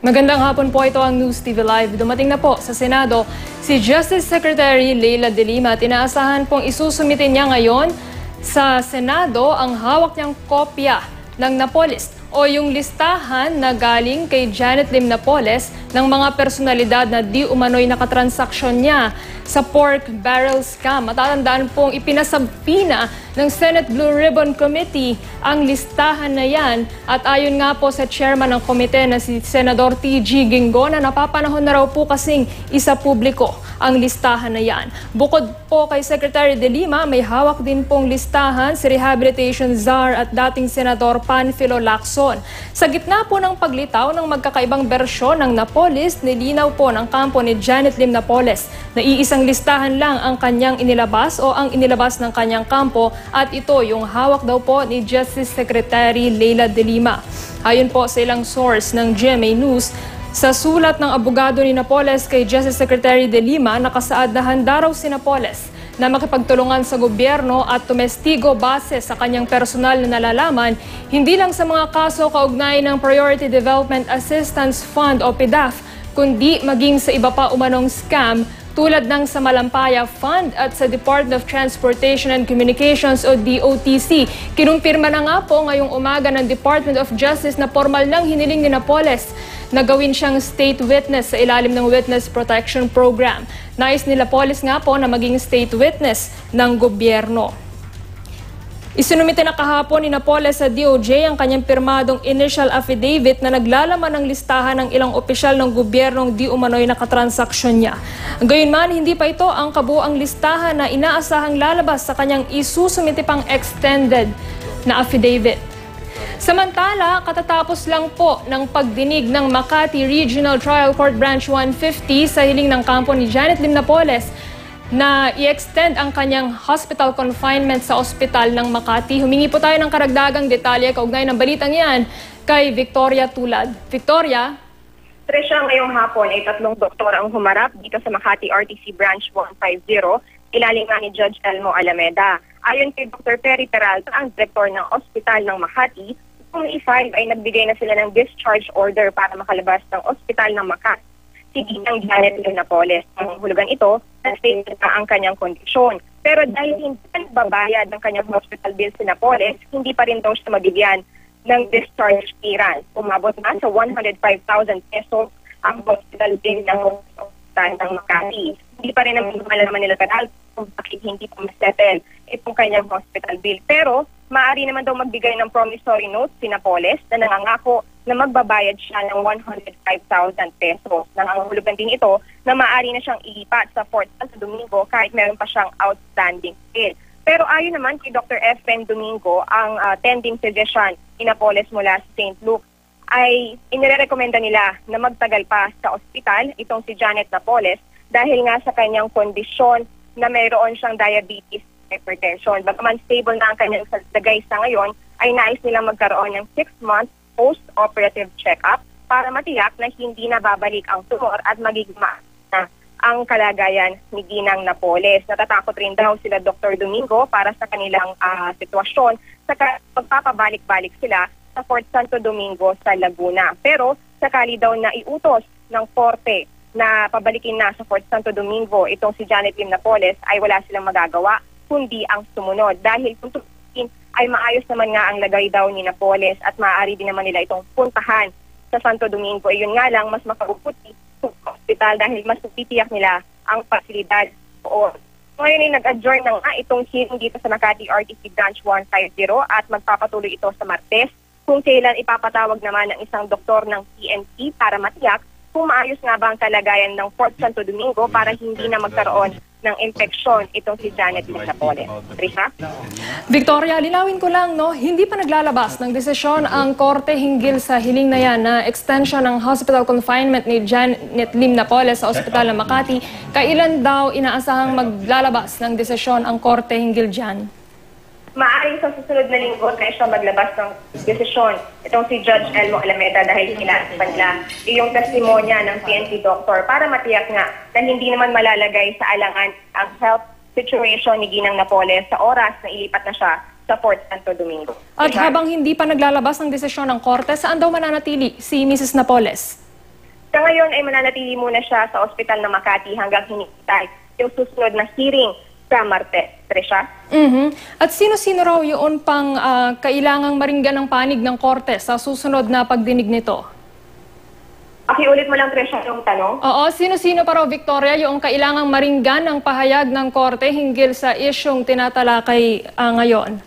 Magandang hapon po. Ito ang News TV Live. Dumating na po sa Senado si Justice Secretary Leila De Lima. At inaasahan pong isusumitin niya ngayon sa Senado ang hawak niyang kopya ng Napolis o yung listahan na galing kay Janet Lim Napoles ng mga personalidad na di umano'y nakatransaksyon niya sa pork barrel scam. Matatandaan pong ipinasabpina ng Senate Blue Ribbon Committee ang listahan na yan at ayon nga po sa chairman ng komite na si Senador T.G. Gingo na napapanahon na raw po kasing isa publiko ang listahan na yan. Bukod po kay Secretary De Lima, may hawak din pong listahan si Rehabilitation Czar at dating Senador Panfilo Lacson. Sa gitna po ng paglitaw ng magkakaibang bersyon ng Napolis, nilinaw po ng kampo ni Janet Lim Napoles na iisang listahan lang ang kanyang inilabas o ang inilabas ng kanyang kampo at ito yung hawak daw po ni Justice Secretary Leila De Lima. Ayon po sa ilang source ng GMA News, sa sulat ng abogado ni Napoles kay Justice Secretary De Lima, nakasaad na handa raw si Napoles na makipagtulungan sa gobyerno at tumestigo base sa kanyang personal na nalalaman, hindi lang sa mga kaso kaugnay ng Priority Development Assistance Fund o PDAF, kundi maging sa iba pa umanong scam tulad ng sa Malampaya Fund at sa Department of Transportation and Communications o DOTC. Kinumpirma na nga po ngayong umaga ng Department of Justice na formal lang hiniling ni Napoles na gawin siyang state witness sa ilalim ng Witness Protection Program. Nais ni Napoles nga po na maging state witness ng gobyerno. Isinumite na kahapon ni Napoles sa DOJ ang kanyang pirmadong initial affidavit na naglalaman ng listahan ng ilang opisyal ng gobyernong di umano'y nakatransaksyon niya. Gayunman, hindi pa ito ang kabuang listahan na inaasahang lalabas sa kanyang isusumite pang extended na affidavit. Samantala, katatapos lang po ng pagdinig ng Makati Regional Trial Court Branch 150 sa hiling ng kampo ni Janet Lim Napoles na i-extend ang kanyang hospital confinement sa ospital ng Makati. Humingi po tayo ng karagdagang detalye kaugnay ng balitang yan kay Victoria Tulad. Victoria? Tresya, ngayong hapon ay tatlong doktor ang humarap dito sa Makati RTC Branch 150, ilalim nga ni Judge Elmo Alameda. Ayon kay Dr. Perry Peralta, ang direktor ng ospital ng Makati, kung i-5 ay nagbigay na sila ng discharge order para makalabas ng ospital ng Makati si Ginang Janet Lim Napoles. Ang hulugan ito, na-state na ang kanyang kondisyon. Pero dahil hindi pa nagbabayad ng kanyang hospital bill si Napoles, hindi pa rin daw siya mabigyan ng discharge clearance. Umabot na sa 105,000 pesos ang hospital bill ng hospital ng Makati. Hindi pa rin naman malaman nila kanal kung bakit hindi pa masettle itong kanyang hospital bill. Pero maaari naman daw magbigay ng promissory note si Napoles na nangangako na magbabayad siya ng 105,000 pesos. Nangangahulugan din ito na maaari na siyang ilipat sa Fort Santo Domingo kahit meron pa siyang outstanding bill. Pero ayon naman kay Dr. Efren Domingo, ang uh, tending physician in Napoles mula sa St. Luke, ay inirekomenda nila na magtagal pa sa ospital itong si Janet Napoles dahil nga sa kanyang kondisyon na mayroon siyang diabetes hypertension. Bagaman stable na ang kanyang lagay sa ngayon, ay nais nilang magkaroon ng 6 months post-operative check-up para matiyak na hindi na babalik ang tumor at magigma na ang kalagayan ni Ginang Napoles. Natatakot rin daw sila Dr. Domingo para sa kanilang uh, sitwasyon sa pagpapabalik-balik sila sa Fort Santo Domingo sa Laguna. Pero sakali daw na iutos ng korte na pabalikin na sa Fort Santo Domingo itong si Janet Lim Napoles ay wala silang magagawa kundi ang sumunod. Dahil kung ay maayos naman nga ang lagay daw ni Napoles at maaari din naman nila itong puntahan sa Santo Domingo. Ayun nga lang, mas makauputi sa hospital dahil mas titiyak nila ang pasilidad. O, ngayon ay nag-adjourn na nga itong hearing dito sa Makati RTC Branch 150 at magpapatuloy ito sa Martes kung kailan ipapatawag naman ng isang doktor ng PNP para matiyak kung maayos nga ba ang kalagayan ng Fort Santo Domingo para hindi na magkaroon ng infeksyon itong si Janet Napoles. Trisha? Victoria, linawin ko lang, no, hindi pa naglalabas ng desisyon ang korte hinggil sa hiling na yan na extension ng hospital confinement ni Janet Lim Napoles sa Ospital ng Makati. Kailan daw inaasahang maglalabas ng desisyon ang korte hinggil dyan? Maaring sa susunod na linggo tayo siya maglabas ng desisyon. Itong si Judge Elmo Alameda dahil kinasipan nila yung testimonya ng PNP doctor para matiyak nga na hindi naman malalagay sa alangan ang health situation ni Ginang Napoles sa oras na ilipat na siya sa Fort Santo Domingo. At habang hindi pa naglalabas ng desisyon ng korte, saan daw mananatili si Mrs. Napoles? Sa ngayon ay mananatili muna siya sa ospital ng Makati hanggang hinihintay yung susunod na hearing sa Martes. Tresha? Mhm. At sino-sino raw yun pang ah, kailangang maringgan ng panig ng korte sa susunod na pagdinig nito? Pakiulit mo lang, Tresha, yung tanong. Oo, sino-sino pa raw, Victoria, yung kailangang maringgan ng pahayag ng korte hinggil sa isyong tinatalakay ah, ngayon?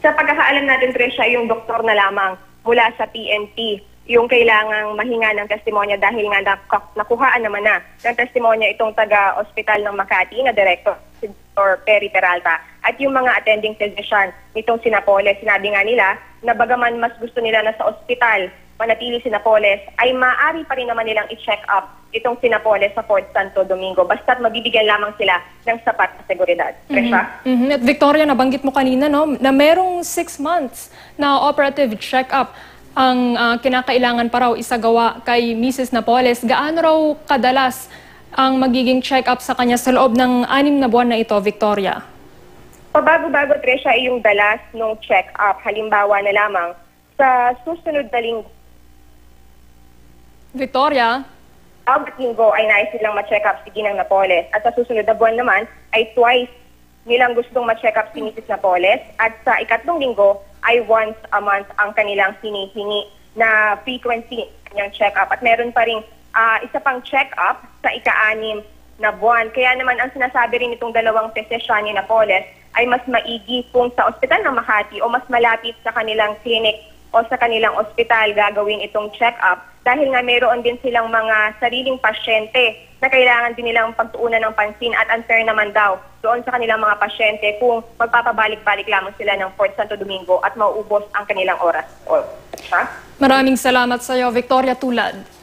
Sa pagkakaalam natin, Tresha, yung doktor na lamang mula sa PNP yung kailangang mahinga ng testimonya dahil nga nak- nakuhaan naman na ng testimonya itong taga-ospital ng Makati na director, si Dr. Perry Peralta. At yung mga attending physician nitong Sinapoles, sinabi nga nila na bagaman mas gusto nila na sa ospital manatili Sinapoles, ay maaari pa rin naman nilang i-check up itong Sinapoles sa Fort Santo Domingo basta't mabibigyan lamang sila ng sapat na seguridad. Tresha? Mhm. At Victoria, nabanggit mo kanina no, na merong six months na operative check-up ang ah, kinakailangan pa raw isagawa kay Mrs. Napoles. Gaano raw kadalas ang magiging check-up sa kanya sa loob ng anim na buwan na ito, Victoria? Pabago-bago, Tresha, ay yung dalas ng check-up. Halimbawa na lamang, sa susunod na linggo, Victoria? bawat linggo ay nais nilang ma-check up si Ginang Napoles. At sa susunod na buwan naman ay twice nilang gustong ma-check up si Mrs. Napoles. At sa ikatlong linggo ay once a month ang kanilang hinihingi na frequency ng check up. At meron pa rin ah, isa pang check up sa ika-anim na buwan. Kaya naman ang sinasabi rin itong dalawang physician ni Napoles ay mas maigi kung sa ospital ng Makati o mas malapit sa kanilang clinic o sa kanilang ospital gagawin itong check-up dahil nga mayroon din silang mga sariling pasyente na kailangan din nilang pagtuunan ng pansin at unfair naman daw doon sa kanilang mga pasyente kung magpapabalik-balik lamang sila ng Fort Santo Domingo at mauubos ang kanilang oras. O, ha? Maraming salamat sa iyo, Victoria Tulad.